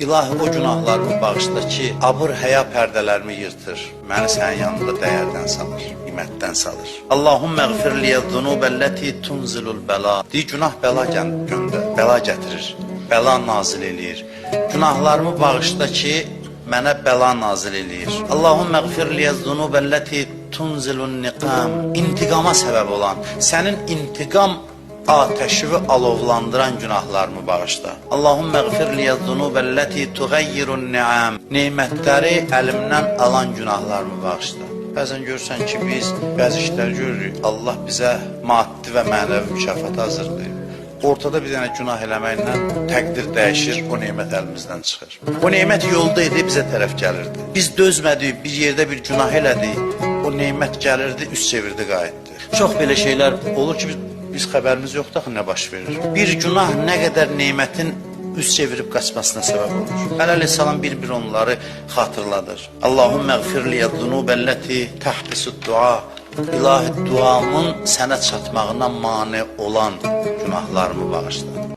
İlahi o günahlarımı bağışla ki, abır həya pərdələrimi yırtır, məni sənin yanında dəyərdən salır, qiymətdən salır. Allahumma ighfir liyə zunubəlləti tunzilul bəla. Deyir, günah bəla göndər, bəla gətirir, bəla nazil eləyir. Günahlarımı bağışla ki, mənə bəla nazil eləyir. Allahumma ighfir liyə zunubəlləti tunzilun niqam. İntiqama səbəb olan, sənin intiqam ateşi ve alovlandıran günahlarımı bağışla. Allahümme gfir liye zunubelleti tugayyirun ni'am. Nimetleri elimden alan günahlarımı bağışla. Bəzən görürsən ki, biz bəzi işlər görürük, Allah bizə maddi və mənəvi mükafat hazırlayır. Ortada bir dənə günah eləməklə təqdir dəyişir, o nemət əlimizdən çıxır. O nemət yolda idi, bizə tərəf gəlirdi. Biz dözmədik, bir yerdə bir günah elədik, o nemət gəlirdi, üst çevirdi, qayıtdı. Çox belə şeylər olur ki, biz biz xəbərimiz yoxdur axı nə baş verir. Bir günah nə qədər nemətin üst çevirib qaçmasına səbəb olur. Ələl salam bir-bir onları xatırladır. Allahumməğfir liyə zunubəlləti təhbisud dua. İlahi duamın sənə çatmağına mane olan günahlarımı bağışla.